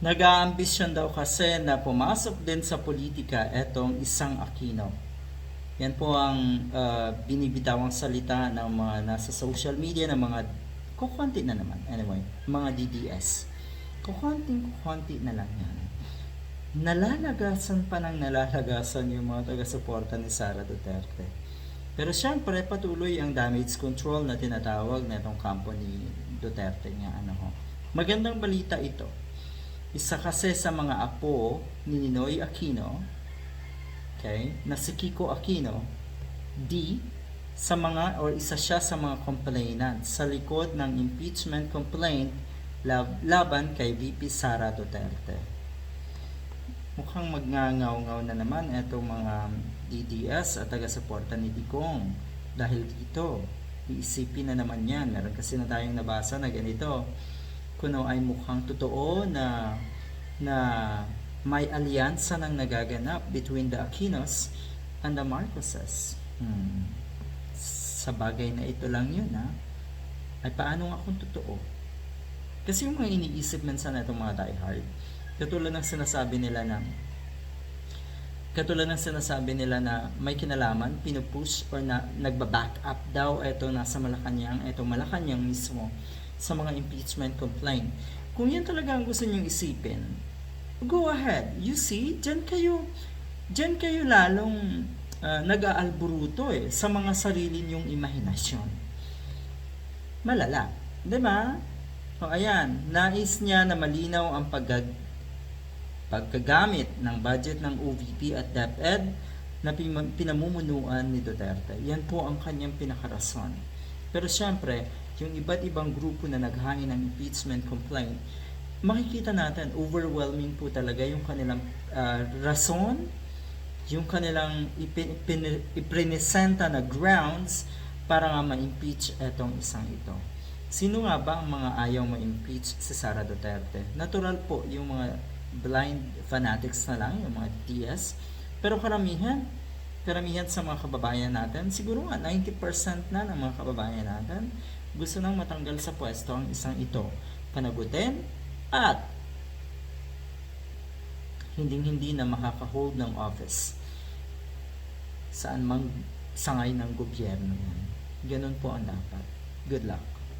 Nag-aambisyon daw kasi na pumasok din sa politika etong isang Aquino. Yan po ang uh, binibitawang salita ng mga nasa social media ng mga kukunti na naman. Anyway, mga DDS. Kukunting kukunti na lang yan. Nalalagasan pa ng nalalagasan yung mga taga-suporta ni Sara Duterte. Pero syempre, patuloy ang damage control na tinatawag na itong kampo ni Duterte nga. Ano ho. Magandang balita ito. Isa kasi sa mga apo ni Ninoy Aquino, okay, na si Kiko Aquino, D, sa mga, or isa siya sa mga complainant sa likod ng impeachment complaint lab, laban kay VP Sara Duterte. Mukhang magngangaw-ngaw na naman itong mga DDS at taga-suporta ni Digong. Dahil dito, iisipin na naman yan. Meron kasi na tayong nabasa na ganito kuno ay mukhang totoo na na may alyansa nang nagaganap between the Aquinos and the Marcoses. Hmm. Sa bagay na ito lang yun, ha? Ay paano nga kung totoo? Kasi yung mga iniisip minsan na itong mga diehard, katulad ng sinasabi nila na katulad ng sinasabi nila na may kinalaman, pinupush or na nagba-back up daw ito nasa Malacanang, ito Malacanang mismo sa mga impeachment complaint. Kung yan talaga ang gusto niyong isipin, go ahead. You see, dyan kayo, dyan kayo lalong uh, nag-aalburuto eh, sa mga sarili niyong imahinasyon. Malala. ba? O ayan, nais niya na malinaw ang pag pagkagamit ng budget ng OVP at DepEd na pinamumunuan ni Duterte. Yan po ang kanyang pinakarason. Pero siyempre, yung iba't ibang grupo na naghain ng impeachment complaint, makikita natin overwhelming po talaga yung kanilang uh, rason, yung kanilang iprinesenta na grounds para nga ma-impeach etong isang ito. Sino nga ba ang mga ayaw ma-impeach si Sara Duterte? Natural po yung mga blind fanatics na lang, yung mga TS. Pero karamihan, karamihan sa mga kababayan natin, siguro nga 90% na ng mga kababayan natin, gusto nang matanggal sa pwesto ang isang ito. Panagutin at hinding-hindi na makaka-hold ng office saan mang sangay ng gobyerno yan. Ganun po ang dapat. Good luck.